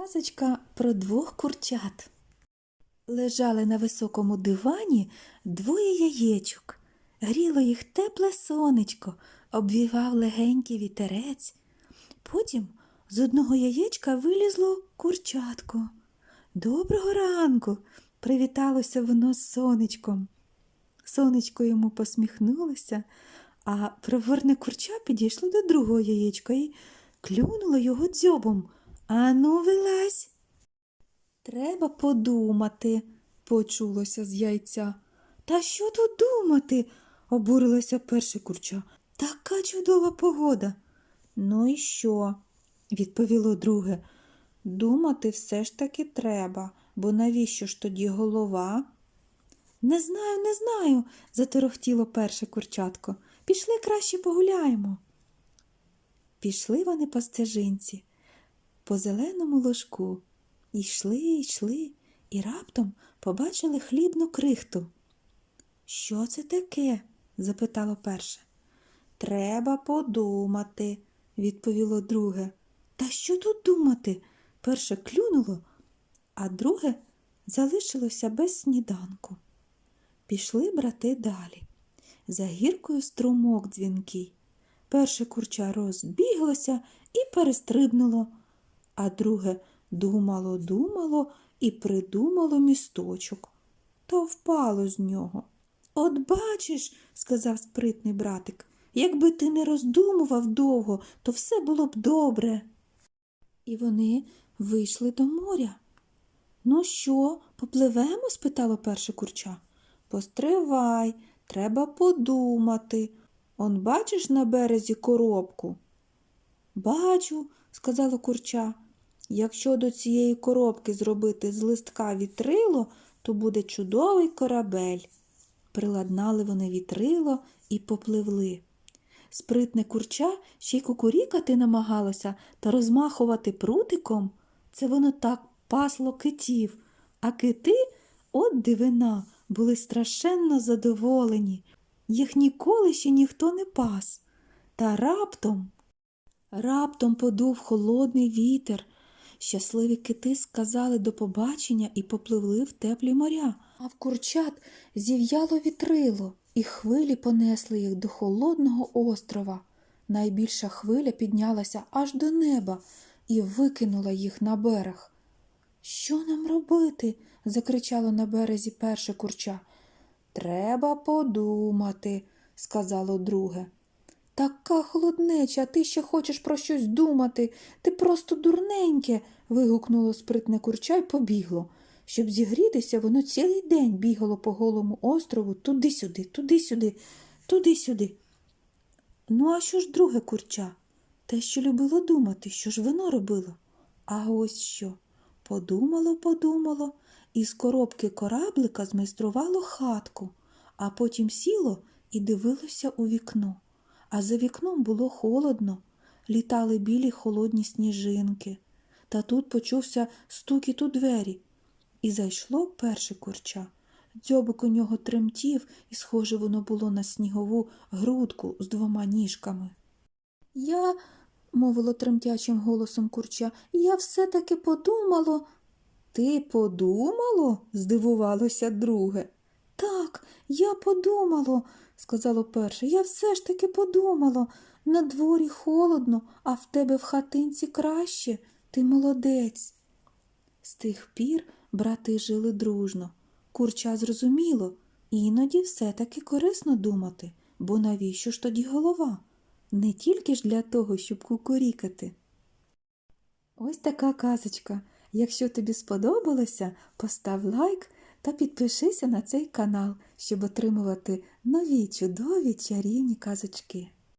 Казочка про двох курчат. Лежали на високому дивані двоє яєчок. Гріло їх тепле сонечко, обвівав легенький вітерець. Потім з одного яєчка вилізло курчатко. Доброго ранку! привіталося воно з сонечком. Сонечко йому посміхнулося, а проворне курча підійшло до другого яєчка і клюнуло його дзьобом. Ану, вилазь. Треба подумати, почулося з яйця. Та що тут думати? обурилося перше курча. Така чудова погода. Ну і що? відповіло друге. Думати все ж таки треба, бо навіщо ж тоді голова? Не знаю, не знаю, заторохтіло перше курчатко. Пішли краще погуляємо. Пішли вони по стежинці, по зеленому ложку. І йшли, йшли, і раптом побачили хлібну крихту. Що це таке? запитало перше. Треба подумати, відповіло друге. Та що тут думати? Перше клюнуло, а друге залишилося без сніданку. Пішли брати далі. За гіркою струмок дзвінкий. Перше курча розбіглося і перестрибнуло, а друге думало, думало і придумало місточок та впало з нього. От бачиш, сказав спритний братик, якби ти не роздумував довго, то все було б добре. І вони вийшли до моря. Ну що, попливемо? спитало перше курча. Постривай, треба подумати. Он бачиш на березі коробку? Бачу, сказала курча. Якщо до цієї коробки зробити з листка вітрило, то буде чудовий корабель. Приладнали вони вітрило і попливли. Спритне курча ще й кукурікати намагалося та розмахувати прутиком. Це воно так пасло китів, а кити, от дивина, були страшенно задоволені. Їх ніколи ще ніхто не пас. Та раптом, раптом подув холодний вітер. Щасливі кити сказали до побачення і попливли в теплі моря, а в курчат зів'яло вітрило, і хвилі понесли їх до холодного острова. Найбільша хвиля піднялася аж до неба і викинула їх на берег. Що нам робити? закричало на березі перше курча. Треба подумати, сказало друге. Така холоднеча, ти ще хочеш про щось думати. Ти просто дурненьке. вигукнуло спритне курча й побігло. Щоб зігрітися, воно цілий день бігало по голому острову туди-сюди, туди-сюди, туди-сюди. Ну, а що ж друге курча? Те, що любило думати, що ж воно робило? А ось що. Подумало, подумало, і з коробки кораблика змайструвало хатку, а потім сіло і дивилося у вікно. А за вікном було холодно, літали білі холодні сніжинки. Та тут почувся стукіт у двері. І зайшло перше курча. Дзьобик у нього тремтів, і схоже воно було на снігову грудку з двома ніжками. Я, мовило тремтячим голосом курча, я все-таки подумало. Ти подумало? здивувалося друге. Так, я подумало, сказало перше. Я все ж таки подумало. На дворі холодно, а в тебе в хатинці краще. Ти молодець. З тих пір брати жили дружно. Курча зрозуміло, іноді все-таки корисно думати, бо навіщо ж тоді голова? Не тільки ж для того, щоб кукурікати. Ось така казочка. Якщо тобі сподобалося, постав лайк та підпишися на цей канал, щоб отримувати нові чудові чарівні казочки.